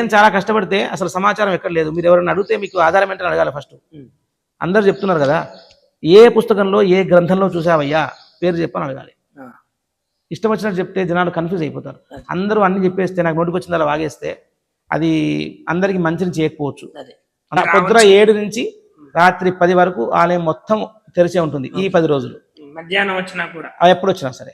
నేను చాలా కష్టపడితే అసలు సమాచారం ఎక్కడ లేదు. మీరు ఎవరైనా అడిగితే మీకు ఆధారం ఏంటని అడగాలి ఫస్ట్. అందరు చెప్తున్నారు కదా ఏ పుస్తకంలో ఏ గ్రంథంలో చూసావయ్యా? పేరు చెప్పని అడగాలి. ఇష్టం వచ్చినట్టు చెప్తే జనాలు కన్ఫ్యూజ్ అయిపోతారు. అందరూ అన్ని చెప్పేస్తే నాకు నోటికి వచ్చింది అలా వాగేస్తే అది అందరికి మంచిని చేయకపోవచ్చు. పొద్దున ఏడు నుంచి రాత్రి పది వరకు ఆలయం మొత్తం తెరిచే ఉంటుంది ఈ పది రోజులు. మధ్యాహ్నం వచ్చినా కూడా. అవి ఎప్పుడు వచ్చినా సరే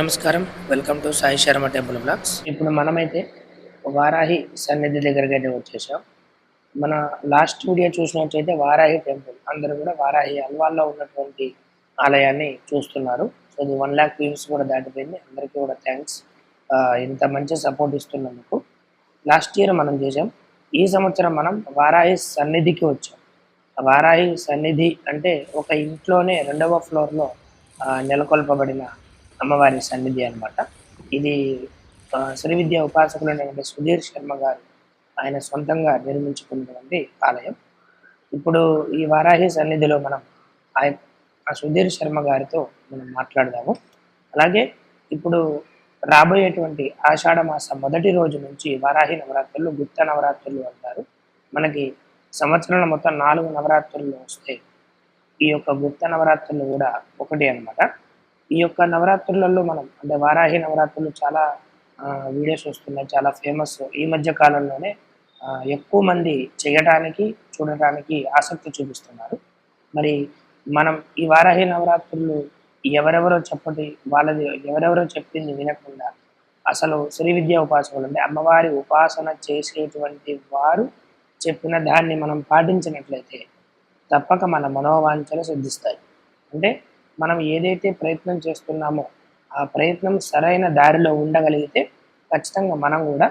నమస్కారం. Welcome to Sai Sharma temple blogs ఇప్పుడు మనమైతే వారాహి సన్నిధి దగ్గరికి అయితే వచ్చేసాం. మన లాస్ట్ వీడియో చూసినట్టయితే వారాహి టెంపుల్ అందరూ కూడా వారాహి అల్వాల్లో ఉన్నటువంటి ఆలయాన్ని చూస్తున్నారు. సో ఇది వన్ ల్యాక్ వ్యూస్ కూడా దాటిపోయింది. అందరికీ కూడా థ్యాంక్స్ ఇంత మంచి సపోర్ట్ ఇస్తున్నందుకు. లాస్ట్ ఇయర్ మనం చేసాం ఈ సంవత్సరం మనం వారాహి సన్నిధికి వచ్చాం. వారాహి సన్నిధి అంటే ఒక ఇంట్లోనే రెండవ ఫ్లోర్లో నెలకొల్పబడిన అమ్మవారి సన్నిధి అన్నమాట. ఇది ఆ, శ్రీ విద్య ఉపాసకులైనటువంటి సుధీర్ శర్మ గారు ఆయన సొంతంగా నిర్మించుకున్నటువంటి ఆలయం. ఇప్పుడు ఈ వారాహి సన్నిధిలో మనం ఆయన ఆ సుధీర్ శర్మ గారితో మనం మాట్లాడదాము. అలాగే ఇప్పుడు రాబోయేటువంటి ఆషాఢ మాసం మొదటి రోజు నుంచి వారాహి నవరాత్రులు గుప్త నవరాత్రులు అంటారు. మనకి సంవత్సరంలో మొత్తం నాలుగు నవరాత్రులు వస్తాయి. ఈ యొక్క గుప్త నవరాత్రులు కూడా ఒకటి అన్నమాట. ఈ యొక్క నవరాత్రులలో మనం అంటే వారాహి నవరాత్రులు చాలా వీడియోస్ వస్తున్నాయి చాలా ఫేమస్ ఈ మధ్య కాలంలోనే ఎక్కువ మంది చేయటానికి చూడటానికి ఆసక్తి చూపిస్తున్నారు. మరి మనం ఈ వారాహి నవరాత్రులు ఎవరెవరో చెప్పటి వాళ్ళది ఎవరెవరో చెప్పింది వినకుండా అసలు శ్రీ విద్యా ఉపాసకులు అంటే అమ్మవారి ఉపాసన చేసేటువంటి వారు చెప్పిన దాన్ని మనం పాటించినట్లయితే తప్పక మన మనోవాంఛలు సిద్ధిస్తాయి. అంటే మనం ఏదైతే ప్రయత్నం చేస్తున్నామో ఆ ప్రయత్నం సరైన దారిలో ఉండగలిగితే ఖచ్చితంగా మనం కూడా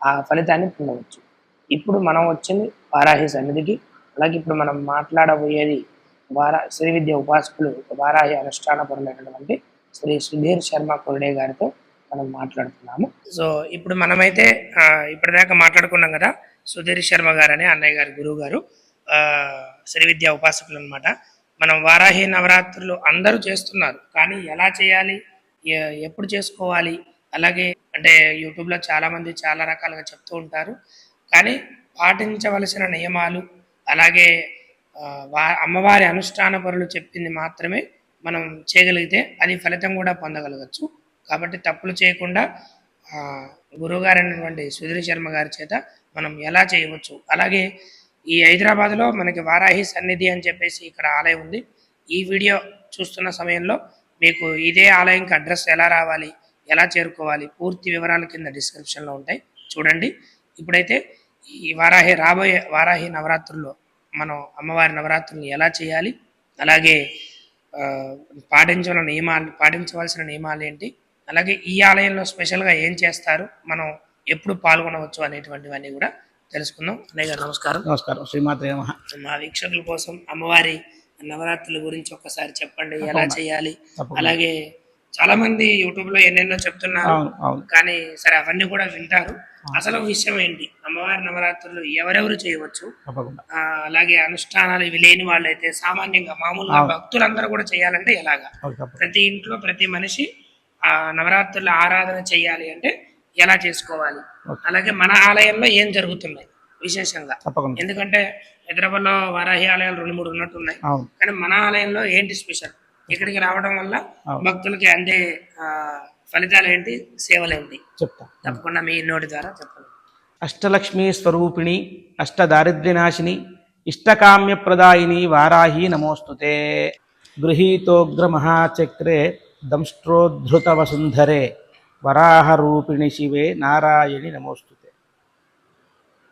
ఆ ఫలితాన్ని పొందవచ్చు. ఇప్పుడు మనం వచ్చింది వారాహి సన్నిధికి. అలాగే ఇప్పుడు మనం మాట్లాడబోయేది వారా శ్రీ విద్య ఉపాసకులు వారాహి అనుష్ఠానపరులైనటువంటి శ్రీ సుధీర్ శర్మ కొరడే గారితో మనం మాట్లాడుతున్నాము. సో ఇప్పుడు మనమైతే ఇప్పటిదాకా మాట్లాడుకున్నాం కదా సుధీర్ శర్మ గారు అనే అన్నయ్య గారు గురువు గారు శ్రీ విద్య ఉపాసకులు అనమాట మనం వారాహి నవరాత్రులు అందరూ చేస్తున్నారు. కానీ ఎలా చేయాలి? ఎప్పుడు చేసుకోవాలి? అలాగే అంటే యూట్యూబ్లో చాలామంది చాలా రకాలుగా చెప్తూ ఉంటారు. కానీ పాటించవలసిన నియమాలు అలాగే వా- అమ్మవారి అనుష్ఠాన పరులు చెప్పింది మాత్రమే మనం చేయగలిగితే అది ఫలితం కూడా పొందగలగచ్చు. కాబట్టి తప్పులు చేయకుండా గురువుగారైనటువంటి సుధీర్ శర్మ గారి చేత మనం ఎలా చేయవచ్చు? అలాగే ఈ హైదరాబాద్లో మనకి వారాహి సన్నిధి అని చెప్పేసి ఇక్కడ ఆలయం ఉంది. ఈ వీడియో చూస్తున్న సమయంలో మీకు ఇదే ఆలయంకి అడ్రస్ ఎలా రావాలి ఎలా చేరుకోవాలి పూర్తి వివరాలు కింద డిస్క్రిప్షన్లో ఉంటాయి. చూడండి. ఇప్పుడైతే ఈ వారాహి రాబోయే వారాహి నవరాత్రుల్లో మనం అమ్మవారి నవరాత్రులను ఎలా చేయాలి అలాగే పాటించిన నియమాలు పాటించవలసిన నియమాలు ఏంటి అలాగే ఈ ఆలయంలో స్పెషల్గా ఏం చేస్తారు మనం ఎప్పుడు పాల్గొనవచ్చు అనేటువంటివన్నీ కూడా తెలుసుకుందాం. అన్నయ్య గారు నమస్కారం. నమస్కారం. శ్రీమాత్రే నమః. మా వీక్షకుల కోసం అమ్మవారి నవరాత్రుల గురించి ఒక్కసారి చెప్పండి. ఎలా. చేయాలి. అలాగే చాలా మంది యూట్యూబ్లో ఎన్నెన్నో చెప్తున్నారు కానీ సరే అవన్నీ కూడా వింటారు. అసలు విషయం ఏంటి? అమ్మవారి నవరాత్రులు ఎవరెవరు చేయవచ్చు? అలాగే అనుష్ఠానాలు ఇవి లేని వాళ్ళైతే సామాన్యంగా మామూలుగా. భక్తులందరూ కూడా చేయాలంటే ఎలాగా? ప్రతి ఇంట్లో ప్రతి మనిషి ఆ నవరాత్రుల ఆరాధన చేయాలి అంటే ఎలా చేసుకోవాలి. అలాగే మన ఆలయంలో ఏం జరుగుతున్నాయి విశేషంగా? ఎందుకంటే హైదరాబాద్లో వారాహి ఆలయాలు రెండు మూడు ఉన్నట్టున్నాయి అవును. కానీ మన ఆలయంలో ఏంటి స్పెషల్? ఇక్కడికి రావడం వల్ల. భక్తులకి అందే ఫలితాలు ఏంటి సేవలు ఏంటి? చెప్తా. తప్పకుండా మీ నోటి ద్వారా చెప్పండి. అష్టలక్ష్మీ స్వరూపిణి అష్టదారిద్ర్యనాశిని ఇష్టకామ్యప్రదాయిని వారాహి నమోస్తుతే. గృహీతోగ్ర మహాచక్రే దంష్ట్రోద్ధృత వసుంధరే వరాహరూపిణి శివే నారాయణి నమోస్తుతే.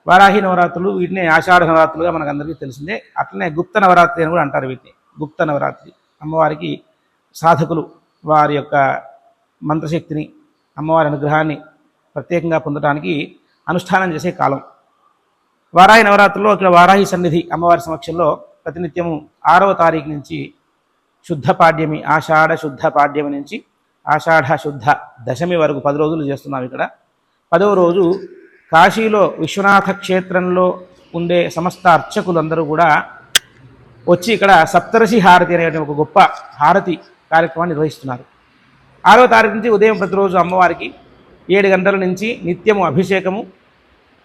వారాహి నవరాత్రులు వీటిని ఆషాఢ నవరాత్రులుగా మనకు అందరికీ తెలిసిందే. అట్లనే గుప్త నవరాత్రి అని కూడా అంటారు వీటిని. గుప్త నవరాత్రి. అమ్మవారికి సాధకులు వారి యొక్క మంత్రశక్తిని అమ్మవారి అనుగ్రహాన్ని ప్రత్యేకంగా పొందడానికి అనుష్ఠానం చేసే కాలం. వారాహి నవరాత్రుల్లో ఇక్కడ వారాహి సన్నిధి అమ్మవారి సమక్షంలో ప్రతినిత్యము ఆరవ తారీఖు నుంచి శుద్ధ పాడ్యమి ఆషాఢ శుద్ధ పాడ్యమి నుంచి ఆషాఢ శుద్ధ దశమి వరకు పది రోజులు చేస్తున్నాం ఇక్కడ. పదవ రోజు కాశీలో విశ్వనాథ క్షేత్రంలో ఉండే సమస్త అర్చకులందరూ కూడా వచ్చి ఇక్కడ సప్తరసి హారతి అనే ఒక గొప్ప హారతి కార్యక్రమాన్ని నిర్వహిస్తున్నారు. ఆరవ తారీఖు నుంచి ఉదయం ప్రతిరోజు అమ్మవారికి ఏడు గంటల నుంచి నిత్యము అభిషేకము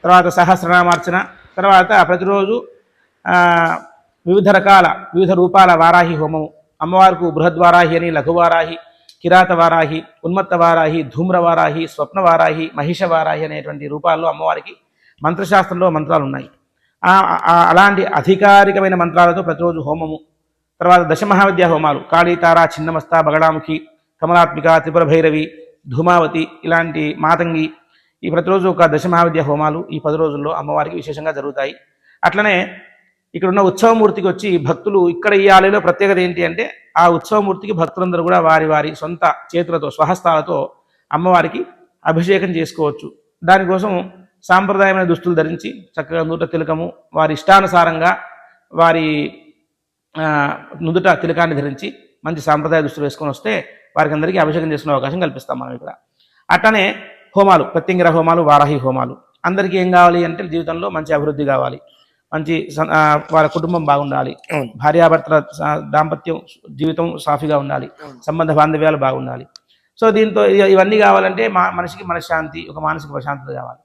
తర్వాత సహస్రనామార్చన తర్వాత ప్రతిరోజు వివిధ రకాల వివిధ రూపాల వారాహి హోమము అమ్మవారికి బృహద్వారాహి అని లఘువారాహి కిరాతవారాహి ఉన్మత్తవారాహి ధూమ్రవారాహి స్వప్నవారాహి మహిషవారాహి మహిష అనేటువంటి రూపాల్లో అమ్మవారికి మంత్రశాస్త్రంలో మంత్రాలు ఉన్నాయి ఆ- అలాంటి అధికారికమైన మంత్రాలతో ప్రతిరోజు హోమము తర్వాత దశమహావిద్య హోమాలు కాళీతార చిన్నమస్త బగడాముఖి కమలాత్మిక త్రిపుర భైరవి ధూమావతి ఇలాంటి మాతంగి ఈ ప్రతిరోజు ఒక దశమహావిద్య హోమాలు ఈ పది రోజుల్లో అమ్మవారికి విశేషంగా జరుగుతాయి. అట్లనే ఇక్కడ ఉన్న ఉత్సవమూర్తికి వచ్చి భక్తులు ఇక్కడ ఈ ఆలయంలో ప్రత్యేకత ఏంటి అంటే ఆ ఉత్సవమూర్తికి భక్తులందరూ కూడా వారి వారి సొంత చేతులతో స్వహస్తాలతో అమ్మవారికి అభిషేకం చేసుకోవచ్చు. దానికోసం సాంప్రదాయమైన దుస్తులు ధరించి చక్కగా నూట తిలకము వారి ఇష్టానుసారంగా వారి నుదుట తిలకాన్ని ధరించి మంచి సాంప్రదాయ దుస్తులు వేసుకొని వస్తే వారికి అందరికీ అభిషేకం చేసుకునే అవకాశం కల్పిస్తాం మనం ఇక్కడ. అట్లనే హోమాలు ప్రత్యంగిర హోమాలు వారాహి హోమాలు. అందరికీ ఏం కావాలి అంటే జీవితంలో మంచి అభివృద్ధి కావాలి. మంచి వారి కుటుంబం బాగుండాలి. భార్యాభర్తల దాంపత్యం జీవితం సాఫీగా ఉండాలి. సంబంధ బాంధవ్యాలు బాగుండాలి. సో దీంతో ఇవన్నీ కావాలంటే మా మనిషికి మనశ్శాంతి ఒక మానసిక ప్రశాంతత కావాలి.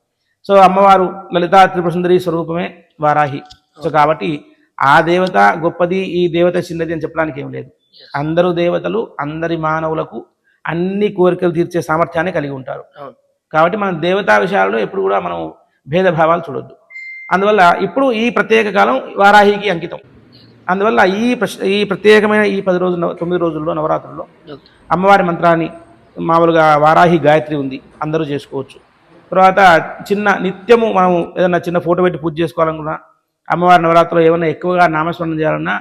సో అమ్మవారు లలితా త్రిపుర సుందరి స్వరూపమే వారాహి. సో కాబట్టి ఆ దేవత గొప్పది ఈ దేవత చిన్నది అని చెప్పడానికి ఏం లేదు. అందరూ దేవతలు అందరి మానవులకు అన్ని కోరికలు తీర్చే సామర్థ్యాన్ని కలిగి ఉంటారు. కాబట్టి మనం దేవతా విషయాల్లో ఎప్పుడు కూడా మనం భేదభావాలు చూడొద్దు. అందువల్ల ఇప్పుడు ఈ ప్రత్యేక కాలం వారాహికి అంకితం. అందువల్ల ఈ ఈ ప్రత్యేకమైన ఈ పది రోజులు తొమ్మిది రోజుల్లో నవరాత్రుల్లో అమ్మవారి మంత్రాన్ని మామూలుగా వారాహి గాయత్రి ఉంది అందరూ చేసుకోవచ్చు. తర్వాత చిన్న నిత్యము మనం ఏదైనా చిన్న ఫోటో పెట్టి పూజ చేసుకోవాలనుకున్నా అమ్మవారి నవరాత్రిలో ఏమన్నా ఎక్కువగా నామస్మరణ చేయాలన్నా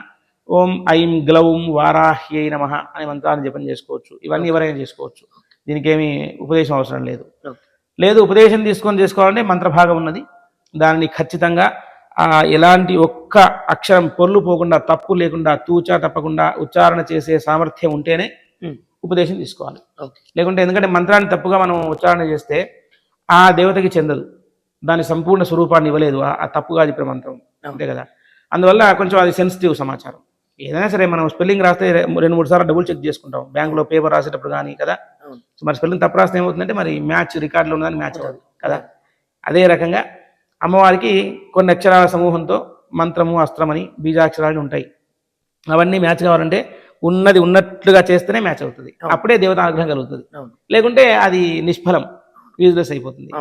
ఓం ఐం గ్లౌం వారాహ్యై నమ అనే మంత్రాన్ని జపం చేసుకోవచ్చు. ఇవన్నీ ఎవరైనా చేసుకోవచ్చు. దీనికి ఏమీ ఉపదేశం అవసరం లేదు. లేదు ఉపదేశం తీసుకొని చేసుకోవాలంటే మంత్రభాగం ఉన్నది. దానిని ఖచ్చితంగా ఆ, ఎలాంటి ఒక్క అక్షరం పొర్లు పోకుండా తప్పు లేకుండా తూచా తప్పకుండా ఉచ్చారణ చేసే సామర్థ్యం ఉంటేనే. ఉపదేశం తీసుకోవాలి. లేకుంటే ఎందుకంటే మంత్రాన్ని తప్పుగా మనం ఉచ్చారణ చేస్తే ఆ దేవతకి చెందదు. దాని సంపూర్ణ స్వరూపాన్ని ఇవ్వలేదు. ఆ- తప్పుగా చెప్పిన మంత్రం అంతే కదా. అందువల్ల కొంచెం అది సెన్సిటివ్ సమాచారం. ఏదైనా సరే మనం స్పెల్లింగ్ రాస్తే రెండు మూడు సార్లు డబుల్ చెక్ చేసుకుంటాం. బ్యాంకులో పేపర్ రాసేటప్పుడు కానీ కదా. మరి స్పెల్లింగ్ తప్పు రాస్తే ఏమవుతుందంటే మరి మ్యాచ్ రికార్డులో ఉన్నదాన్ని మ్యాచ్ అవ్వదు కదా. అదే రకంగా అమ్మవారికి కొన్ని అక్షరాల సమూహంతో మంత్రము అస్త్రమని బీజాక్షరాలు ఉంటాయి. అవన్నీ మ్యాచ్ కావాలంటే ఉన్నది ఉన్నట్లుగా చేస్తేనే మ్యాచ్ అవుతుంది. అప్పుడే దేవత ఆగ్రహం కలుగుతుంది. లేకుంటే అది నిష్ఫలం యూజ్లెస్ అయిపోతుంది.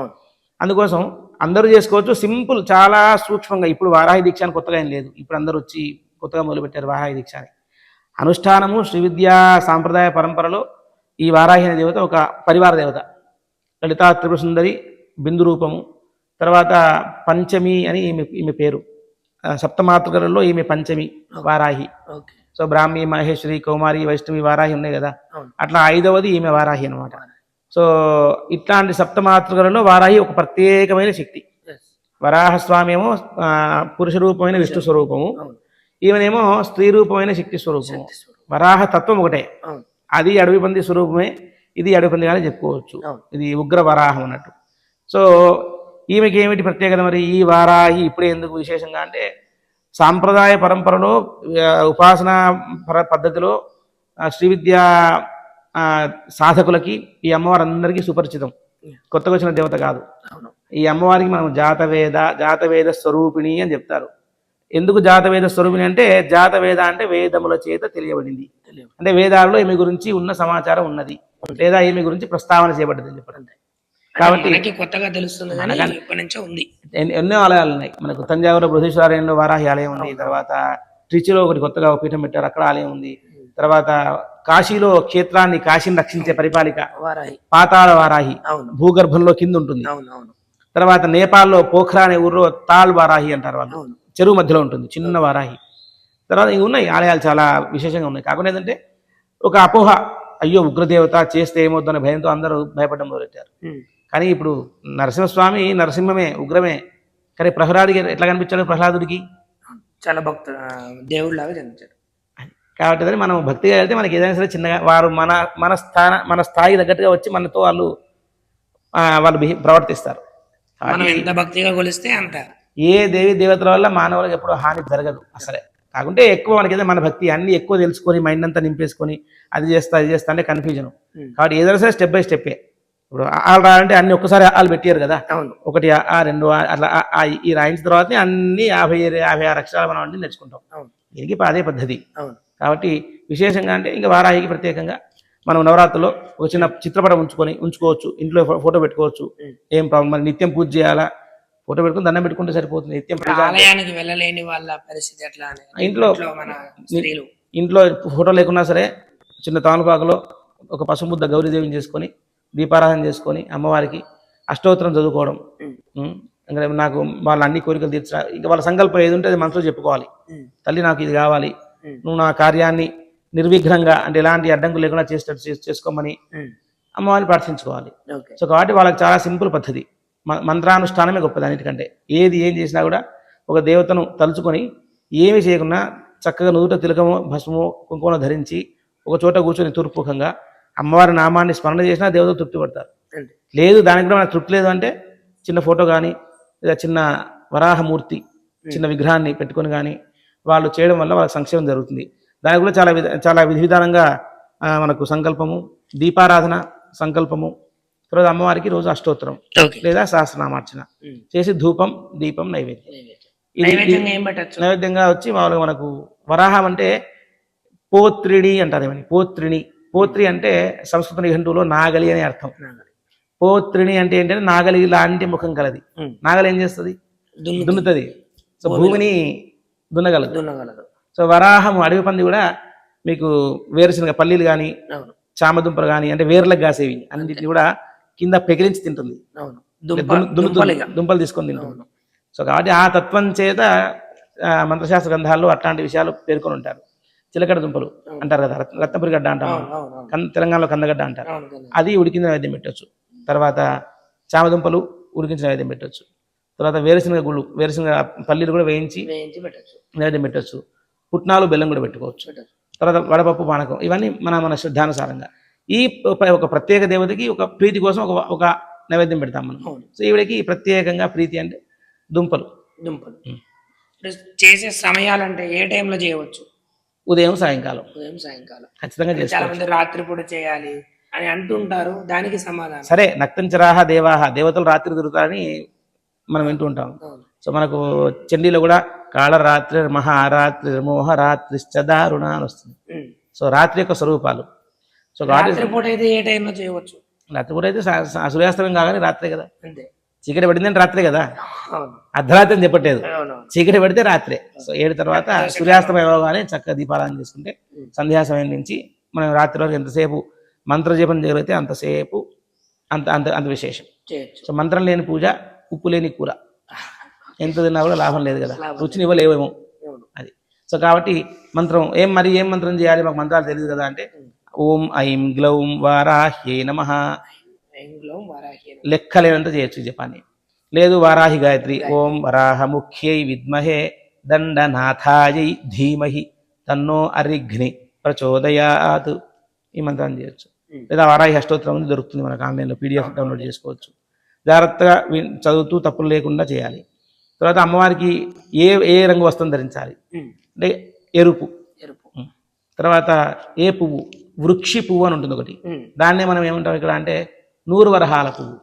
అందుకోసం అందరూ చేసుకోవచ్చు. సింపుల్ చాలా సూక్ష్మంగా. ఇప్పుడు వారాహి దీక్ష అని కొత్తగా ఏం లేదు. ఇప్పుడు అందరూ వచ్చి కొత్తగా మొదలుపెట్టారు వారాహి దీక్ష అని. అనుష్ఠానము శ్రీ విద్యా సాంప్రదాయ పరంపరలో ఈ వారాహి అనే దేవత ఒక పరివార దేవత. లలితా త్రిపుర సుందరి బిందు రూపము. తర్వాత పంచమి అని ఈమె ఈమె పేరు. సప్తమాతృకలలో ఈమె పంచమి వారాహి. సో బ్రాహ్మి మహేశ్వరి కౌమారి వైష్ణవి వారాహి ఉన్నాయి కదా? అట్లా ఐదవది ఈమె వారాహి అన్నమాట. సో ఇట్లాంటి సప్తమాతృకలలో వారాహి ఒక ప్రత్యేకమైన శక్తి. వరాహస్వామి ఏమో పురుష రూపమైన విష్ణు స్వరూపము. ఈమెనేమో స్త్రీ రూపమైన శక్తి స్వరూపము. వరాహ తత్వం ఒకటే. అది అడవి పంది స్వరూపమే ఇది అడవి పంది కానీ చెప్పుకోవచ్చు ఇది ఉగ్ర వరాహం అన్నట్టు. సో ఈమెకి ఏమిటి ప్రత్యేకత మరి? ఈ వారాహి ఇప్పుడే ఎందుకు విశేషంగా అంటే సాంప్రదాయ పరంపరలో ఉపాసనా పర పద్ధతిలో ఆ, శ్రీ విద్యా ఆ, సాధకులకి ఈ అమ్మవారు అందరికీ సుపరిచితం. కొత్తగా వచ్చిన దేవత కాదు. అవును. ఈ అమ్మవారికి మనం జాతవేద జాతవేద స్వరూపిణి అని చెప్తారు. ఎందుకు జాతవేద స్వరూపిణి అంటే జాతవేద అంటే వేదముల చేత తెలియబడింది. అంటే వేదాల్లో ఈమె గురించి ఉన్న సమాచారం ఉన్నది. లేదా ఈమె గురించి ప్రస్తావన చేయబడ్డది చెప్పడం. కాబట్టి మనకి కొత్తగా తెలుస్తుంది కానీ ఇప్పటి నుంచో ఉంది. ఎన్- ఎన్నో ఆలయాలు ఉన్నాయి. మనకు తంజావూరు బృహదీశ్వరాలయంలో వారాహి ఆలయం ఉంది తర్వాత ట్రిచిలో ఒకటి కొత్తగా ఒక పీఠం పెట్టారు అక్కడ ఆలయం ఉంది. తర్వాత కాశీలో క్షేత్రాన్ని కాశీని రక్షించే పరిపాలిక వారాహి. పాతాళ వారాహి అవును. భూగర్భంలో కింద ఉంటుంది. తర్వాత నేపాల్లో పోఖ్రా అనే ఊర్లో తాళ్ వారాహి అంటారు వాళ్ళు. చెరువు మధ్యలో ఉంటుంది చిన్న వారాహి. తర్వాత ఇవి ఉన్నాయి ఆలయాలు చాలా విశేషంగా ఉన్నాయి. కాకుండా ఏంటంటే ఒక అపోహ అయ్యో ఉగ్రదేవత చేస్తే ఏమవుతుందనే భయంతో అందరూ భయపడడం మొదలెట్టారు. కానీ ఇప్పుడు నరసింహస్వామి నరసింహమే ఉగ్రమే. కానీ ప్రహ్లాదుడికి ఎట్లా కనిపించాడు ప్రహ్లాదుడికి? చాలా భక్తు దేవుడు లాగా జన్మించాడు కాబట్టి అదే మనం భక్తిగా వెళ్తే మనకి ఏదైనా సరే చిన్నగా వారు మన మన స్థాన మన స్థాయి తగ్గట్టుగా వచ్చి మనతో వాళ్ళు వాళ్ళు ప్రవర్తిస్తారు. ఎంత భక్తిగా కొలిస్తే అంత. ఏ దేవి దేవతల వల్ల మానవులకు ఎప్పుడూ హాని జరగదు అసలే. కాకుంటే ఎక్కువ మనకి మన భక్తి అన్ని ఎక్కువ తెలుసుకొని మైండ్ అంతా నింపేసుకొని అది చేస్తా అది చేస్తా అంటే కన్ఫ్యూజన్. కాబట్టి ఏదైనా సరే స్టెప్ బై స్టెప్పే ఇప్పుడు ఆలు రాయాలంటే అన్ని ఒక్కసారి ఆలు పెట్టారు కదా. అవును. ఒకటి ఆ, రెండు ఆ, అట్లా ఈ రాయించిన తర్వాత అన్ని యాభై యాభై ఆరు అక్షరాలు మనం అన్ని నేర్చుకుంటాం. అవును. దీనికి అదే పద్ధతి. అవును. కాబట్టి విశేషంగా అంటే ఇంకా వారాహికి ప్రత్యేకంగా మనం నవరాత్రిలో ఒక చిన్న చిత్రపటం ఉంచుకొని ఉంచుకోవచ్చు. ఇంట్లో ఫోటో పెట్టుకోవచ్చు. ఏం ప్రాబ్లం? మరి నిత్యం పూజ చేయాలా? ఫోటో పెట్టుకుని దండం పెట్టుకుంటే సరిపోతుంది. నిత్యం ఆలయానికి వెళ్ళలేని వాళ్ళ పరిస్థితి ఎట్లా ఇంట్లో- మన స్త్రీలు. ఇంట్లో ఫోటో లేకున్నా సరే చిన్న తానుపాకులో ఒక పసుముద్ద గౌరీదేవిని చేసుకొని దీపారాధన చేసుకొని అమ్మవారికి అష్టోత్తరం చదువుకోవడం. ఇంకా నాకు వాళ్ళ అన్ని కోరికలు తీర్చా ఇంకా వాళ్ళ సంకల్పం ఏది ఉంటే అది మనసులో చెప్పుకోవాలి. తల్లి నాకు ఇది కావాలి. నువ్వు నా కార్యాన్ని నిర్విఘ్నంగా అంటే ఎలాంటి అడ్డంకులు లేకుండా చేసేటట్టు చేసి- చేసుకోమని. అమ్మవారిని ప్రార్థించుకోవాలి సో కాబట్టి వాళ్ళకి చాలా సింపుల్ పద్ధతి మ- మంత్రానుష్ఠానమే గొప్పది అన్నిటికంటే ఏది ఏం చేసినా కూడా ఒక దేవతను తలుచుకొని ఏమి చేయకుండా చక్కగా నుదుట తిలకము భస్మము కుంకుమ ధరించి ఒక చోట కూర్చొని తూర్పుముఖంగా అమ్మవారి నామాన్ని స్మరణ చేసినా దేవతలు తృప్తి పడతారు లేదు దానికి కూడా మనకు తృప్తి లేదు అంటే చిన్న ఫోటో కానీ లేదా చిన్న వరాహమూర్తి చిన్న విగ్రహాన్ని పెట్టుకొని కానీ వాళ్ళు చేయడం వల్ల వాళ్ళకి సంక్షేమం జరుగుతుంది. దానికి కూడా చాలా చాలా విధి విధానంగా మనకు సంకల్పము దీపారాధన సంకల్పము తర్వాత అమ్మవారికి రోజు అష్టోత్తరం లేదా సహస్రనామార్చన. చేసి ధూపం దీపం నైవేద్యం. నైవేద్యంగా వచ్చి మామూలుగా మనకు వరాహం అంటే పోత్రిడి అంటారు ఏమని? పోత్రిణి. పోత్రి అంటే సంస్కృత నిఘంటువులో నాగలి అని అర్థం. పోత్రిణి అంటే ఏంటంటే నాగలి లాంటి ముఖం కలది. నాగలి ఏం చేస్తుంది? దున్ను దున్నుతుంది. సో భూమిని దున్నగలదు. దున్నగలదు. సో వరాహము అడవి పంది కూడా మీకు వేరుశనగ పల్లీలు కానీ చామదుంపలు కానీ అంటే వేర్లకు కాసేవి. అన్నిటిని కూడా కింద పెకిలించి తింటుంది. దుంపలు తీసుకొని తింటుంది. సో కాబట్టి ఆ తత్వం చేత మంత్రశాస్త్ర గ్రంథాల్లో అట్లాంటి విషయాలు పేర్కొని ఉంటారు చిలకడ దుంపలు అంటారు కదా రత్న- రత్నపురి గడ్డ అంటాం తెలంగాణలో కందగడ్డ అంటారు. అది ఉడికిన నైవేద్యం పెట్టొచ్చు. తర్వాత చామదుంపలు ఉడికించిన నైవేద్యం పెట్టొచ్చు. తర్వాత వేరుశనగ గుళ్ళు వేరుశనగ పల్లీలు కూడా వేయించి నైవేద్యం పెట్టొచ్చు. పుట్నాలు బెల్లం కూడా పెట్టుకోవచ్చు. తర్వాత వడపప్పు పానకం ఇవన్నీ మన మన శ్రద్ధానుసారంగా. ఈ ఒక- ప్రత్యేక దేవతకి ఒక ప్రీతి కోసం ఒక ఒక నైవేద్యం పెడతాం మనం. సో ఈవిడకి ప్రత్యేకంగా ప్రీతి అంటే దుంపలు. దుంపలు. చేసే సమయాలంటే ఏ టైంలో చేయవచ్చు? ఉదయం సాయంకాలం. ఉదయం సాయంకాలం. ఖచ్చితంగా చాలా చేసుకోవచ్చు. మంది రాత్రి పూట చేయాలి అని అంటుంటారు. దానికి సమాధానం. సరే నక్తంచరాహ దేవాహ దేవతలు రాత్రి తిరుగుతారని మనం వింటూ ఉంటాం. అవును. సో మనకు చండీలో కూడా కాళరాత్రి మహారాత్రి మోహరాత్రిశ్చ దారుణ అని వస్తుంది. సో రాత్రి యొక్క స్వరూపాలు. సో కాబట్టి రాత్రి పూట అయితే ఏ టైంలో చేయవచ్చు? రాత్రి కూడా అయితే సూర్యాస్తమయం కాగానే రాత్రే కదా. అంతే. చీకటి పడిందంటే రాత్రే కదా? అర్ధరాత్రి అని చెప్పట్లేదు. చీకటి పడితే రాత్రే. సో ఏడు తర్వాత సూర్యాస్తమయం అవగానే చక్కగా దీపారాధన చేసుకుంటే సంధ్యా సమయం నుంచి మనం రాత్రి వరకు ఎంతసేపు మంత్రజపం జరిగితే అంతసేపు అంత అంత అంత విశేషం. సో మంత్రం లేని పూజ ఉప్పు లేని కూర. ఎంత తిన్నా కూడా లాభం లేదు కదా? రుచిని ఇవ్వలేవేమో. అది. సో కాబట్టి మంత్రం ఏం మరి ఏం మంత్రం చేయాలి? మాకు మంత్రాలు తెలియదు కదా అంటే ఓం ఐం గ్లౌం వారాహ్యే నమ. లెక్కలేనంత చేయొచ్చు జపాన్ని లేదు వారాహి గాయత్రి ఓం వరాహ ముఖ్యై విద్మహే దండనాథాయై ధీమహి తన్నో అరిఘ్ని ప్రచోదయాత్ ఈ మంత్రాన్ని చేయొచ్చు. లేదా వారాహి అష్టోత్తరం ఉంది దొరుకుతుంది మనకు ఆన్లైన్లో పీడిఎఫ్ డౌన్లోడ్ చేసుకోవచ్చు. జాగ్రత్తగా చదువుతూ తప్పులు లేకుండా చేయాలి. తర్వాత అమ్మవారికి ఏ ఏ రంగు వస్త్రం ధరించాలి. అంటే ఎరుపు. ఎరుపు. తర్వాత ఏ పువ్వు? వృక్షి పువ్వు అని ఉంటుంది ఒకటి. దాన్నే మనం ఏమంటాం ఇక్కడ అంటే నూరు వరహాల పువ్వు.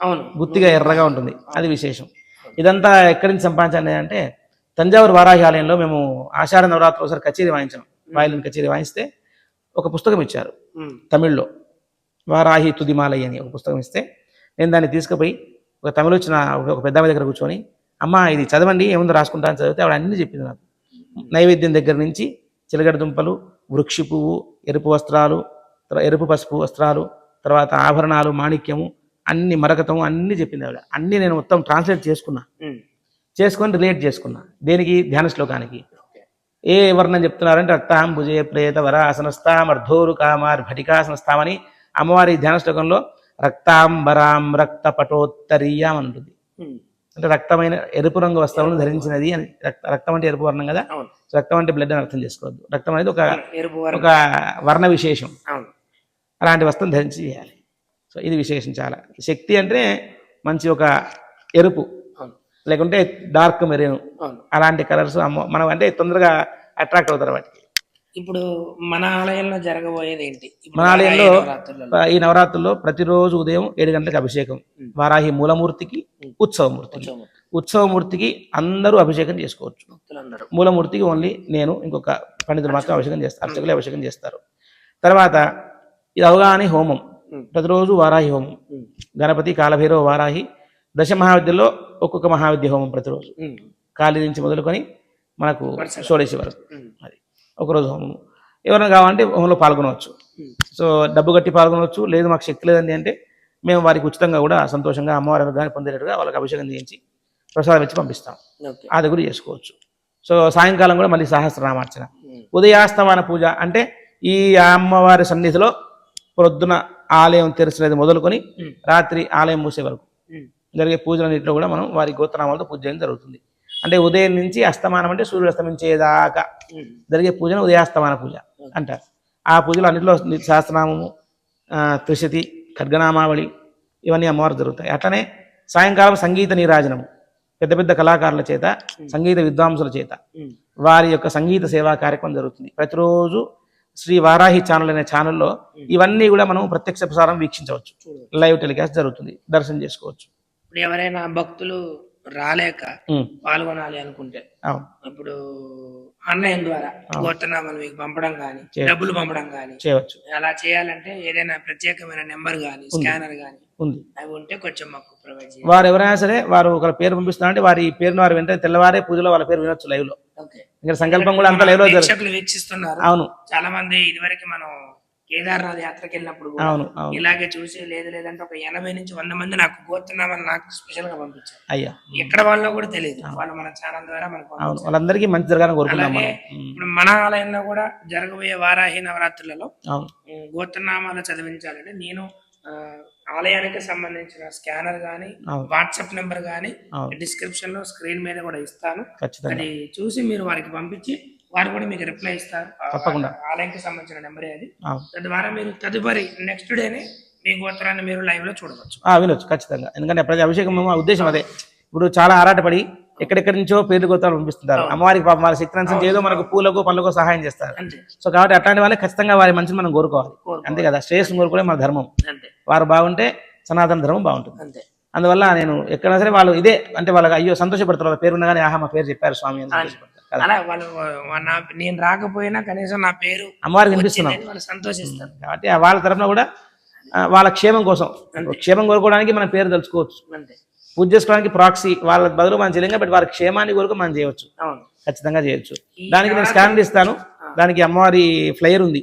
అవును. గుత్తిగా ఎర్రగా ఉంటుంది. అది విశేషం. ఇదంతా ఎక్కడి నుంచి సంపాదించండి అంటే తంజావూరు వారాహి ఆలయంలో మేము ఆషాఢ నవరాత్రి ఒకసారి కచేరీ వాయించాం. వాయిలిన్ కచేరీ వాయిస్తే ఒక పుస్తకం ఇచ్చారు. తమిళ్ళో. వారాహి తుదిమాలయ్య అని ఒక పుస్తకం ఇస్తే నేను దాన్ని తీసుకుపోయి ఒక తమిళ వచ్చిన ఒక పెద్ద దగ్గర కూర్చొని అమ్మ ఇది చదవండి ఏముందో రాసుకుంటా అని చదివితే ఆవిడ అన్ని చెప్పింది నాకు. నైవేద్యం దగ్గర నుంచి చిలగడ దుంపలు వృక్షి పువ్వు ఎరుపు వస్త్రాలు ఎరుపు పసుపు వస్త్రాలు తర్వాత ఆభరణాలు మాణిక్యము అన్ని మరకతం అన్ని చెప్పింది ఆవిడ. అన్ని నేను మొత్తం ట్రాన్స్లేట్ చేసుకున్నా. చేసుకొని రిలేట్ చేసుకున్నా. దేనికి? ధ్యాన శ్లోకానికి. ఏ వర్ణం చెప్తున్నారంటే రక్తాం భుజే ప్రేత వరాసనస్తాం అర్ధోరు కామార్ భటికాసనస్తామని అమ్మవారి ధ్యాన శ్లోకంలో రక్తాంబరాం రక్త పటోత్తరీయం ఉమ్. అంటే రక్తమైన ఎరుపు రంగు వస్త్రాలను ధరించినది అని. రక్త రక్తం అంటే ఎరుపు వర్ణం కదా? రక్తం అంటే బ్లడ్ అని అర్థం చేసుకోవద్దు. రక్తం అనేది ఒక ఒక వర్ణ విశేషం. అలాంటి వస్త్రం ధరించి చేయాలి. సో ఇది విశేషం చాలా. శక్తి అంటే మంచి ఒక ఎరుపు. లేకుంటే డార్క్ మెరీన్. అలాంటి కలర్స్ అమ్మ మనం అంటే తొందరగా అట్రాక్ట్ అవుతారు వాటికి. ఇప్పుడు మన ఆలయంలో జరగబోయేది ఏంటి? మన ఆలయంలో. ఈ నవరాత్రుల్లో ప్రతిరోజు ఉదయం ఏడు గంటలకు అభిషేకం. వారాహి మూలమూర్తికి ఉత్సవమూర్తికి. ఉత్సవం. ఉత్సవమూర్తికి అందరూ అభిషేకం చేసుకోవచ్చు. మూలమూర్తికి ఓన్లీ నేను ఇంకొక పండితులు మాత్రం అభిషేకం చేస్తారు అర్చకులే అభిషేకం చేస్తారు. తర్వాత ఇది అవగాహన హోమం. ప్రతిరోజు వారాహి హోమం. గణపతి కాలభైరవ వారాహి దశ మహావిద్యలో ఒక్కొక్క మహావిద్య హోమం ప్రతిరోజు. కాళీ నుంచి మొదలుకొని మనకు. షోడేసి వరకు. అది ఒకరోజు హోమం ఎవరైనా కావాలంటే హోమంలో పాల్గొనవచ్చు. సో డబ్బు కట్టి పాల్గొనవచ్చు లేదు మాకు శక్తి లేదండి అంటే మేము వారికి ఉచితంగా కూడా సంతోషంగా అమ్మవారి అనుగ్రహాన్ని పొందేటట్టుగా వాళ్ళకి అభిషేకం చేయించి ప్రసాదం ఇచ్చి పంపిస్తాం అది కూడా చేసుకోవచ్చు సో సాయంకాలం కూడా మళ్ళీ సహస్రనామార్చన. ఉదయాస్తమాన పూజ అంటే ఈ అమ్మవారి సన్నిధిలో ప్రొద్దున ఆలయం తెరిచినది మొదలుకొని. రాత్రి ఆలయం మూసే వరకు. జరిగే పూజలన్నింటిలో కూడా మనం వారి గోత్రనామాలతో పూజ చేయడం జరుగుతుంది అంటే ఉదయం నుంచి అస్తమానం అంటే సూర్యుడు అస్తమించేదాకా. జరిగే పూజను ఉదయాస్తమాన పూజ అంటారు ఆ పూజలు అన్నింటిలో సహస్రనామము త్రిశతి ఖడ్గనామావళి ఇవన్నీ అమ్మవారు జరుగుతాయి అట్లనే సాయంకాలం సంగీత నీరాజనము పెద్ద పెద్ద కళాకారుల చేత సంగీత విద్వాంసుల చేత. వారి యొక్క సంగీత సేవా కార్యక్రమం జరుగుతుంది ప్రతిరోజు శ్రీ వారాహి ఛానల్ అనే ఛానల్లో ఇవన్నీ కూడా మనం ప్రత్యక్ష ప్రసారం వీక్షించవచ్చు. లైవ్ టెలికాస్ట్ జరుగుతుంది. దర్శనం చేసుకోవచ్చు. ఇప్పుడు ఎవరైనా భక్తులు రాలేక పాల్గొనాలి అనుకుంటే ఇప్పుడు ఆన్లైన్ ద్వారా గోత్రనామాలు మీకు పంపడం కానీ. డబ్బులు పంపడం కానీ చేయవచ్చు. అలా చేయాలంటే ఏదైనా ప్రత్యేకమైన నెంబర్ కానీ స్కానర్ కానీ ఉంది. అవి ఉంటే కొంచెం మాకు ప్రొవైడ్ వారు ఎవరైనా సరే వారు ఒక పేరు పంపిస్తున్నారంటే వారి పేరును వారు వెంటనే తెల్లవారే పూజలో వాళ్ళ పేరు వినొచ్చు లైవ్లో ఓకే. ఇంకా సంకల్పం కూడా అంతా లైవ్లో జరుగుతుంది వీక్షకులు వీక్షిస్తున్నారు. అవును. చాలా మంది ఇదివరకు మనం కేదార్నాథ్ యాత్రకి వెళ్ళినప్పుడు అవును ఇలాగే చూసి లేదు లేదంటే ఒక ఎనభై నుంచి వంద మంది నాకు గోత్రనామాలు నాకు స్పెషల్గా పంపించారు. అయ్యా. ఎక్కడ వాళ్ళో కూడా తెలియదు. వాళ్ళు మన ఛానల్ ద్వారా మనకు అవును. వాళ్ళందరికీ మంచి జరగాలని ఉమ్, ఇప్పుడు మన ఆలయంలో కూడా జరగబోయే వారాహి నవరాత్రులలో గోత్రనామాలు చదివించాలంటే నేను ఆలయానికి సంబంధించిన స్కానర్ గానీ వాట్సాప్ నెంబర్ గానీ డిస్క్రిప్షన్లో స్క్రీన్ మీద కూడా ఇస్తాను. అది చూసి మీరు వారికి పంపించి వారు కూడా మీకు రిప్లై ఇస్తారు. తప్పకుండా. ఆలయానికి సంబంధించిన నెంబరే అది. తద్వారా మీరు తదుపరి నెక్స్ట్ డేనే మీ గోత్రాన్ని మీరు లైవ్లో చూడవచ్చు. ఆ, వినొచ్చు. ఖచ్చితంగా. ఎందుకంటే ప్రతి అభిషేకం మా ఉద్దేశం అదే. ఇప్పుడు చాలా ఆరాటపడి ఎక్కడెక్కడి నుంచో పేర్లు గోతాలు పంపిస్తుంటారు. అమ్మవారికి పాపం వాళ్ళ శక్తి అనుసరించి ఏదో మనకు పూలకు పళ్ళకు సహాయం చేస్తారు. సో కాబట్టి అట్లాంటి వాళ్ళే ఖచ్చితంగా వారి మంచిని మనం కోరుకోవాలి. అంతే కదా? శ్రేయస్సు కోరుకోవడం మన ధర్మం. వారు బాగుంటే సనాతన ధర్మం బాగుంటుంది. అంతే. అందువల్ల నేను ఎక్కడైనా సరే వాళ్ళు ఇదే అంటే వాళ్ళకి అయ్యో సంతోషపడతారు వాళ్ళ పేరు ఉండగానే ఆహా మా పేరు చెప్పారు స్వామి అని వాళ్ళు నేను రాకపోయినా కనీసం నా పేరు అమ్మవారికి వినిపిస్తున్నాం. వచ్చిందని వాళ్ళు సంతోషిస్తారు. కాబట్టి వాళ్ళ తరఫున కూడా వాళ్ళ క్షేమం కోసం క్షేమం కోరుకోవడానికి మన పేరు తెలుసుకోవచ్చు. అంతే. పూజ చేసుకోవడానికి ప్రాక్సీ వాళ్ళ బదులు మనం చేయలేం బట్ వారి క్షేమాన్ని కొరకు మనం చేయవచ్చు. ఖచ్చితంగా చేయొచ్చు. దానికి నేను స్కాన్ ఇస్తాను దానికి అమ్మవారి ఫ్లైయర్ ఉంది.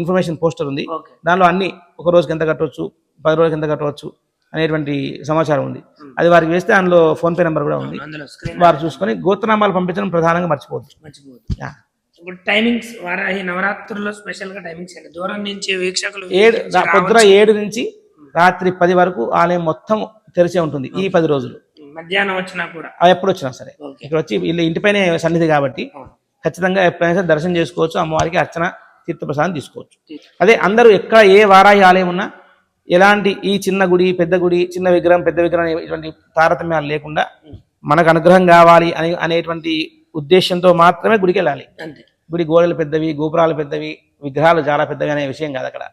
ఇన్ఫర్మేషన్ పోస్టర్ ఉంది. దానిలో అన్ని ఒక రోజుకి ఎంత కట్టవచ్చు పది రోజులకి ఎంత కట్టవచ్చు అనేటువంటి సమాచారం ఉంది. అది వారికి వేస్తే అందులో ఫోన్ పే నెంబర్ కూడా ఉంది. వారు చూసుకొని గోత్రనామాలు పంపించడం ప్రధానంగా. ఇప్పుడు టైమింగ్స్ వారాహి నవరాత్రుల్లో స్పెషల్గా టైమింగ్స్ ఏంటి? దూరం నుంచి వీక్షకులు ఏడు పొద్దున ఏడు నుంచి రాత్రి పది వరకు ఆలయం మొత్తం తెరిచే ఉంటుంది ఈ పది రోజులు. మధ్యాహ్నం వచ్చినా కూడా. అవి ఎప్పుడు వచ్చినా సరే. ఇక్కడ వచ్చి వీళ్ళ ఇంటిపైనే సన్నిధి కాబట్టి. ఖచ్చితంగా ఎప్పుడైనా సరే దర్శనం చేసుకోవచ్చు అమ్మవారికి అర్చన తీర్థప్రసాదం తీసుకోవచ్చు. అదే అందరూ ఎక్కడ ఏ వారాహి ఆలయం ఉన్నా ఎలాంటి ఈ చిన్న గుడి పెద్ద గుడి చిన్న విగ్రహం పెద్ద విగ్రహం ఇటువంటి తారతమ్యాలు లేకుండా మనకు అనుగ్రహం కావాలి అని అనేటువంటి ఉద్దేశంతో మాత్రమే గుడికి వెళ్ళాలి. గుడి గోడలు పెద్దవి గోపురాలు పెద్దవి విగ్రహాలు చాలా పెద్దవి అనే విషయం కాదు అక్కడ.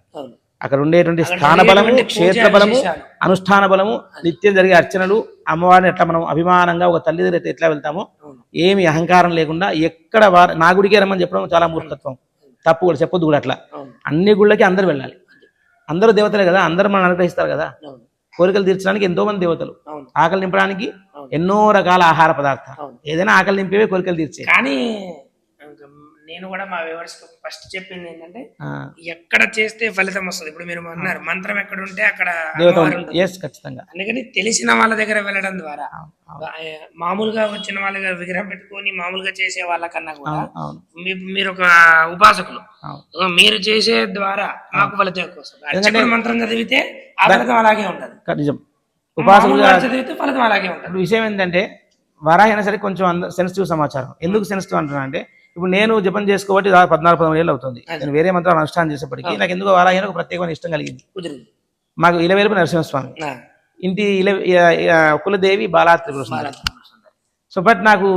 అక్కడ ఉండేటువంటి స్థాన బలము క్షేత్ర బలము. అనుష్ఠాన బలము నిత్యం జరిగే అర్చనలు అమ్మవారిని ఎట్లా మనం అభిమానంగా ఒక తల్లి దగ్గర ఎట్లా వెళ్తామో ఏమి అహంకారం లేకుండా ఎక్కడ వారు నా గుడికే రమ్మని చెప్పడం చాలా మూర్ఖత్వం. తప్పు కూడా చెప్పొద్దు కూడా అట్లా. అన్ని గుళ్ళకి అందరు వెళ్ళాలి. అందరూ దేవతలే కదా అందరూ మనం అనుగ్రహిస్తారు కదా. కోరికలు తీర్చడానికి ఎంతో మంది దేవతలు. ఆకలి నింపడానికి. ఎన్నో రకాల ఆహార పదార్థాలు. ఏదైనా ఆకలి నింపేవే కోరికలు తీర్చే కానీ నేను కూడా మా వ్యూవర్స్ ఫస్ట్ చెప్పింది ఏంటంటే ఎక్కడ చేస్తే ఫలితం వస్తుంది. ఇప్పుడు మీరు అన్నారు మంత్రం ఎక్కడ ఉంటే అక్కడ ఖచ్చితంగా. అందుకని తెలిసిన వాళ్ళ దగ్గర వెళ్ళడం ద్వారా మామూలుగా వచ్చిన వాళ్ళ దగ్గర విగ్రహం పెట్టుకొని మామూలుగా చేసే వాళ్ళకన్నా కూడా మీరు ఒక ఉపాసకులు. మీరు చేసే ద్వారా మాకు ఫలితం ఎక్కువ వస్తుంది. మంత్రం చదివితే ఆ ఫలితం అలాగే ఉంటది. నిజం. ఉపాసకులుగా మామూలుగా చదివితే ఫలితం అలాగే ఉంటది. విషయం ఏంటంటే వరాహి అయినా సరే కొంచెం సెన్సిటివ్ సమాచారం. ఎందుకు సెన్సిటివ్ అంటున్నా అంటే ఇప్పుడు నేను జపం చేసుకోబట్టి దాదాపు పద్నాలుగు పదమూడు ఏళ్ళు అవుతుంది. నేను వేరే మంత్రాలు అనుష్ఠానం చేసేప్పటికీ నాకు ఎందుకు వారాహి అని ఒక ప్రత్యేకమైన ఇష్టం కలిగింది. మాకు ఇలవేలుపు నరసింహస్వామి. ఇంటి ఇల కులదేవి బాలా త్రిపుర సో బట్ నాకు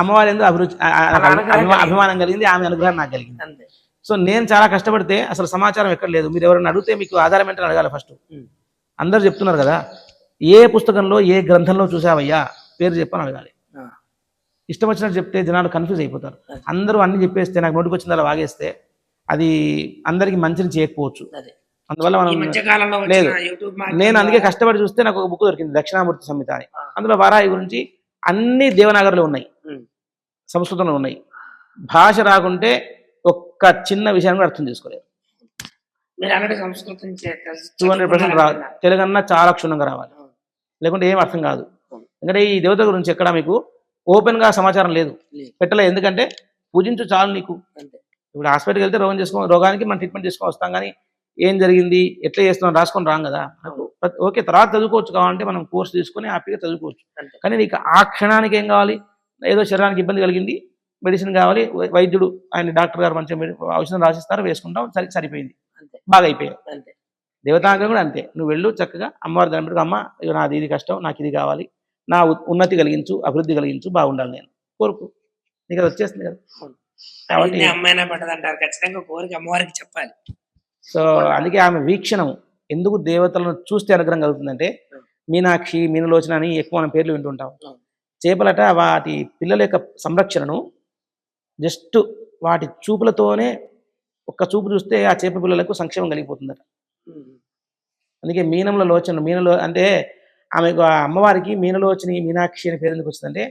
అమ్మవారి ఎందుకు అభిరుచి. అభిమానం కలిగింది ఆమె అనుగ్రహం నాకు కలిగింది. సో నేను చాలా కష్టపడితే అసలు సమాచారం ఎక్కడ లేదు. మీరు ఎవరైనా అడిగితే మీకు ఆధారం ఏంటని అడగాలి ఫస్ట్. అందరు చెప్తున్నారు కదా ఏ పుస్తకంలో ఏ గ్రంథంలో చూసావయ్యా? పేరు చెప్పని అడగాలి. ఇష్టం వచ్చినట్టు చెప్తే జనాలు కన్ఫ్యూజ్ అయిపోతారు. అందరూ అన్ని చెప్పేస్తే నాకు నోటికి వచ్చింది అలా వాగేస్తే అది అందరికి మంచిని చేయకపోవచ్చు. అదే. అందువల్ల మనం లేదు. నేను అందుకే కష్టపడి చూస్తే నాకు ఒక బుక్ దొరికింది దక్షిణామూర్తి సంహిత అని. అందులో వారాహి గురించి అన్ని దేవనాగర్లు ఉన్నాయి. సంస్కృతంలో ఉన్నాయి. భాష రాకుంటే ఒక్క చిన్న విషయాన్ని కూడా అర్థం చేసుకోలేదు మీరు అన్నట్టు సంస్కృతం చే- టూ హండ్రెడ్ పర్సెంట్ రావాలి. తెలుగన్నా చాలా క్షుణ్ణంగా రావాలి. లేకుంటే ఏం అర్థం కాదు. ఎందుకంటే ఈ దేవత గురించి ఎక్కడ మీకు ఓపెన్గా సమాచారం లేదు. లేదు. పెట్టలేదు ఎందుకంటే పూజించు చాలు నీకు. ఇప్పుడు హాస్పిటల్కి వెళ్తే రోగం చేసుకో రోగానికి మనం ట్రీట్మెంట్ చేసుకొని వస్తాం కానీ ఏం జరిగింది ఎట్లా చేస్తున్నాం రాసుకొని రాం కదా. ఓకే తర్వాత చదువుకోవచ్చు కావాలంటే మనం కోర్స్ తీసుకొని హ్యాపీగా చదువుకోవచ్చు. కానీ నీకు ఆ క్షణానికి ఏం కావాలి? ఏదో శరీరానికి ఇబ్బంది కలిగింది మెడిసిన్ కావాలి వైద్యుడు ఆయన డాక్టర్ గారు మంచిగా ఔషధం రాసిస్తారు వేసుకుంటాం సరి సరిపోయింది. బాగా అయిపోయావు అంతే. దేవతాంగం కూడా అంతే. నువ్వు వెళ్ళు చక్కగా అమ్మవారి దాని పెట్టుకో. అమ్మ నాది ఇది కష్టం నాకు ఇది కావాలి. నా ఉన్నతి కలిగించు అభివృద్ధి కలిగించు బాగుండాలి నేను. కోరుకు. నీకు అది వచ్చేస్తుంది కదా? కాబట్టి అమ్మాయినా పట్టదంటారు ఖచ్చితంగా కోరిక అమ్మవారికి చెప్పాలి. సో అందుకే ఆమె వీక్షణం. ఎందుకు దేవతలను చూస్తే అనుగ్రహం కలుగుతుందంటే మీనాక్షి మీనలోచన అని ఎక్కువ మనం పేర్లు వింటుంటాం. చేపలట వాటి పిల్లల యొక్క సంరక్షణను జస్ట్ వాటి చూపులతోనే ఒక్క చూపు చూస్తే ఆ చేప పిల్లలకు సంక్షేమం కలిగిపోతుందట. అందుకే మీనంలో లోచన మీనలో అంటే ఆమెకు ఆ అమ్మవారికి మీనలోచని మీనాక్షి అని పేరు ఎందుకు వచ్చిందంటే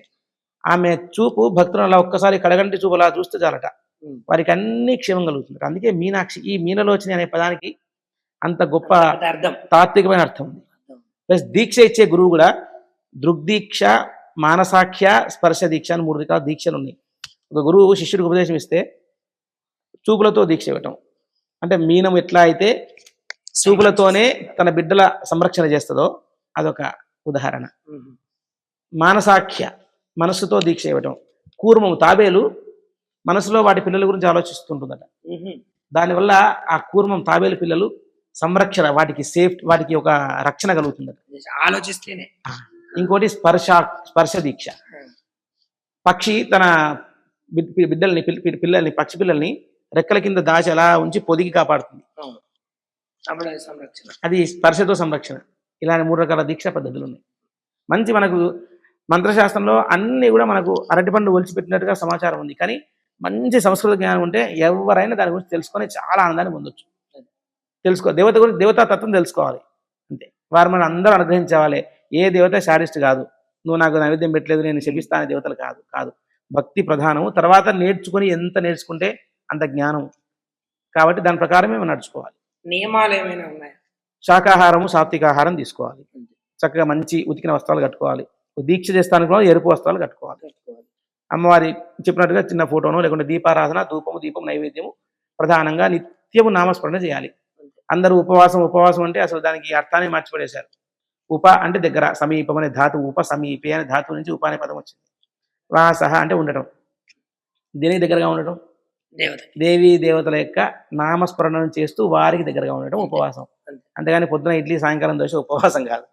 ఆమె చూపు భక్తులను అలా ఒక్కసారి కడగంటి చూపు అలా చూస్తే చాలట. వారికి అన్ని క్షేమం కలుగుతుంది అందుకే మీనాక్షి ఈ మీనలోచని అనే పదానికి అంత గొప్ప అర్థం. తాత్వికమైన అర్థం ఉంది. ప్లస్ దీక్ష ఇచ్చే గురువు కూడా దృగ్దీక్ష మానసాఖ్య స్పర్శ దీక్ష అని మూడు రకాల దీక్షలు ఉన్నాయి. ఒక గురువు శిష్యుడికి ఉపదేశం ఇస్తే చూపులతో దీక్ష ఇవ్వటం. అంటే మీనం ఎట్లా అయితే చూపులతోనే తన బిడ్డల సంరక్షణ చేస్తుందో అదొక ఉదాహరణ. మానసాఖ్య మనస్సుతో దీక్ష ఇవ్వటం. కూర్మము తాబేలు మనసులో వాటి పిల్లల గురించి ఆలోచిస్తుంటుందట. దానివల్ల ఆ కూర్మం తాబేలు పిల్లలు సంరక్షణ వాటికి సేఫ్ వాటికి ఒక రక్షణ కలుగుతుందట. ఆలోచిస్తేనే. ఇంకోటి స్పర్శ స్పర్శ దీక్ష. పక్షి తన బిడ్డల్ని పిల్- పిల్- పిల్లల్ని పక్షి పిల్లల్ని రెక్కల కింద దాచి అలా ఉంచి పొదిగి కాపాడుతుంది. అది స్పర్శతో సంరక్షణ. ఇలాంటి మూడు రకాల దీక్షా పద్ధతులు ఉన్నాయి. మంచి మనకు మంత్రశాస్త్రంలో అన్నీ కూడా మనకు అరటిపండు ఒలిచిపెట్టినట్టుగా సమాచారం ఉంది. కానీ మంచి సంస్కృత జ్ఞానం ఉంటే ఎవరైనా దాని గురించి తెలుసుకొని చాలా ఆనందాన్ని పొందొచ్చు. తెలుసుకో దేవత గురించి దేవతా తత్వం తెలుసుకోవాలి. అంతే. వారు మనం అందరూ అనుగ్రహించవాలి ఏ దేవత శాడిస్ట్ కాదు. నువ్వు నాకు నైవేద్యం పెట్టలేదు నేను శపిస్తానే దేవతలు కాదు కాదు. భక్తి ప్రధానము. తర్వాత నేర్చుకుని ఎంత నేర్చుకుంటే అంత జ్ఞానం కాబట్టి దాని ప్రకారమే మనం నడుచుకోవాలి. నియమాలు ఏమైనా ఉన్నాయా? శాకాహారము సాత్వికాహారం తీసుకోవాలి. చక్కగా మంచి ఉతికిన వస్త్రాలు కట్టుకోవాలి. దీక్ష చేస్తానికి కూడా ఎరుపు వస్త్రాలు కట్టుకోవాలి. అమ్మవారి చెప్పినట్టుగా చిన్న ఫోటోను లేకుంటే దీపారాధన ధూపము దీపం నైవేద్యము ప్రధానంగా నిత్యము నామస్మరణ చేయాలి. అందరూ ఉపవాసం ఉపవాసం అంటే అసలు దానికి అర్థాన్ని మార్చిపడేశారు ఉప అంటే దగ్గర సమీపం అనే ధాతు ఉప సమీపే అనే ధాతువు నుంచి ఉప అనే పదం వచ్చింది. వాసహ అంటే ఉండటం. దేనికి దగ్గరగా ఉండటం? దేవత దేవీ దేవతల యొక్క నామస్మరణం చేస్తూ వారికి దగ్గరగా ఉండటం ఉపవాసం. అంతేగాని పొద్దున ఇడ్లీ సాయంకాలం దోశ ఉపవాసం కాదు.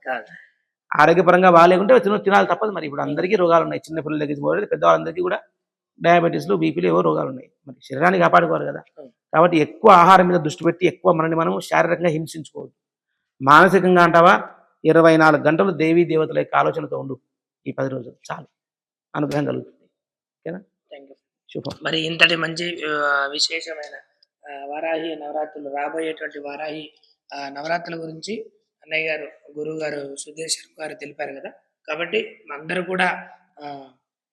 ఆరోగ్యపరంగా బాగాలేకుంటే తిన తినాలి తప్పదు మరి. ఇప్పుడు అందరికీ రోగాలు ఉన్నాయి చిన్న పిల్లల దగ్గర మొదలెడితే పెద్దవాళ్ళందరికీ కూడా డయాబెటీస్లు బీపీలు ఏవో రోగాలు ఉన్నాయి మరి శరీరాన్ని కాపాడుకోవాలి కదా. కాబట్టి ఎక్కువ ఆహారం మీద దృష్టి పెట్టి ఎక్కువ మనని మనం శారీరకంగా హింసించుకోవద్దు. మానసికంగా అంటావా? ఇరవై నాలుగు గంటలు దేవీ దేవతల యొక్క ఆలోచనతో ఉండు. ఈ పది రోజులు చాలు. అనుగ్రహం కలుగుతుంది. యూ శుభం. మరి ఇంతటి మంచి విశేషమైన వారాహి నవరాత్రులు రాబోయేటువంటి వారాహి నవరాత్రుల గురించి అన్నయ్య గారు గురువు గారు సుధీర్ గారు తెలిపారు కదా. కాబట్టి అందరూ కూడా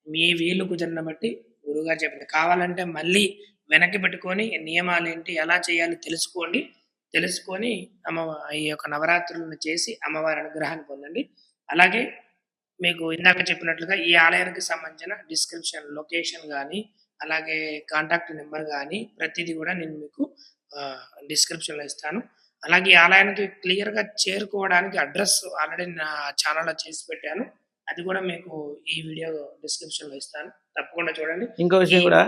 మీ వీలు కుదిరిన బట్టి గురువుగారు చెప్పింది కావాలంటే మళ్ళీ వెనక్కి పెట్టుకొని నియమాలు ఏంటి ఎలా చేయాలి తెలుసుకోండి. తెలుసుకొని అమ్మ ఈ యొక్క నవరాత్రులను చేసి అమ్మవారి అనుగ్రహాన్ని పొందండి. అలాగే మీకు ఇందాక చెప్పినట్లుగా ఈ ఆలయానికి సంబంధించిన డిస్క్రిప్షన్ లొకేషన్ కానీ అలాగే కాంటాక్ట్ నెంబర్ కానీ ప్రతిదీ కూడా నేను మీకు డిస్క్రిప్షన్లో ఇస్తాను. అలాగే ఈ ఆలయానికి క్లియర్గా చేరుకోవడానికి అడ్రస్ ఆల్రెడీ నా ఛానల్లో చేసి పెట్టాను. అది కూడా మీకు ఈ వీడియో డిస్క్రిప్షన్లో ఇస్తాను. తప్పకుండా చూడండి. ఇంకో విషయం కూడా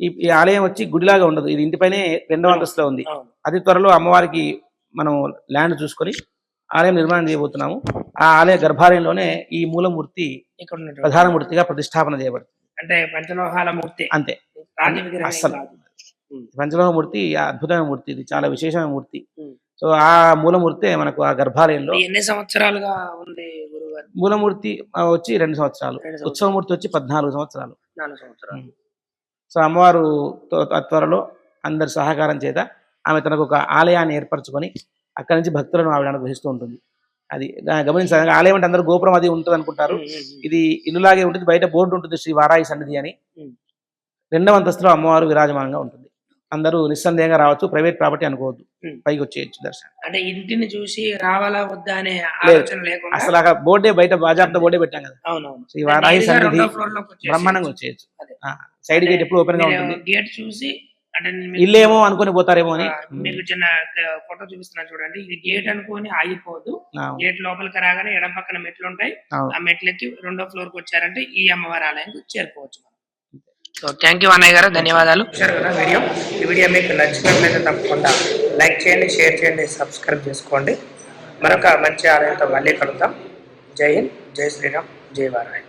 ఈ ఆలయం వచ్చి గుడిలాగా ఉండదు. ఇది ఇంటిపైనే రెండవ అంతస్తులో ఉంది. అతి త్వరలో అమ్మవారికి మనం ల్యాండ్ చూసుకొని ఆలయం నిర్మాణం చేయబోతున్నాము. ఆ ఆలయ గర్భాలయంలోనే ఈ మూలమూర్తి ఇక్కడ ఉన్నటువంటి ప్రధాన మూర్తిగా ప్రతిష్టాపన చేయబడుతుంది. అంటే పంచలోహాల మూర్తి. అంతే. ఉమ్. పంచలోహ మూర్తి అద్భుతమైన మూర్తి ఇది చాలా విశేషమైన మూర్తి. సో ఆ మూలమూర్తే మనకు ఆ గర్భాలయంలో ఎన్ని సంవత్సరాలుగా ఉంది మూలమూర్తి వచ్చి రెండు సంవత్సరాలు. ఉత్సవమూర్తి వచ్చి పద్నాలుగు సంవత్సరాలు. నాలుగు సంవత్సరాలు. సో అమ్మవారు త్వరలో అందరి సహకారం చేత ఆమె తనకు ఒక ఆలయాన్ని ఏర్పరచుకొని అక్కడి నుంచి భక్తులను ఆవిడ అనుగ్రహిస్తూ ఉంటుంది. అది గమనించాలి. ఆలయం అంటే అందరూ గోపురం అది ఉంటుంది అనుకుంటారు. ఇది ఇల్లులాగే ఉంటుంది. బయట బోర్డు ఉంటుంది శ్రీ వారాయి సన్నిధి అని. రెండవ అంతస్తులో అమ్మవారు విరాజమానంగా ఉంటుంది. అందరూ నిస్సందేహంగా రావచ్చు ప్రైవేట్ ప్రాపర్టీ అనుకోవద్దు. పైకి వచ్చేయచ్చు దర్శనం. అంటే ఇంటిని చూసి రావాలా వద్దా అనే ఆలోచన లేకుండా అసలు బోర్డే బయట బాజాబ్తో బోర్డే పెట్టాం కదా. అవునవును. వారాయి నేరుగా సన్నిధి బ్రహ్మాండంగా వచ్చేయచ్చు. అదే. సైడ్ గేట్ ఎప్పుడు ఓపెన్గా ఉంటుంది. గేట్ చూసి అంటే ఇల్లేమో అనుకుని పోతారేమో అని. మీకు చిన్న ఫోటో చూపిస్తున్నాను చూడండి. ఇది గేట్ అనుకొని ఆగిపోదు. గేట్ లోపలికి రాగానే ఎడం పక్కన మెట్లు ఉంటాయి. ఆ మెట్లకి రెండో ఫ్లోర్కి వచ్చారంటే ఈ అమ్మవారి ఆలయానికి చేరుకోవచ్చు. సో థ్యాంక్ యూ అన్నయ్య గారు. ధన్యవాదాలు. కదా వీడియో ఈ వీడియో మీకు నచ్చినట్లయితే తప్పకుండా లైక్ చేయండి షేర్ చేయండి సబ్స్క్రైబ్ చేసుకోండి. మరొక మంచి ఆలయంతో మళ్ళీ కలుద్దాం. జై హింద్ జై శ్రీరామ్ జై వారాయ్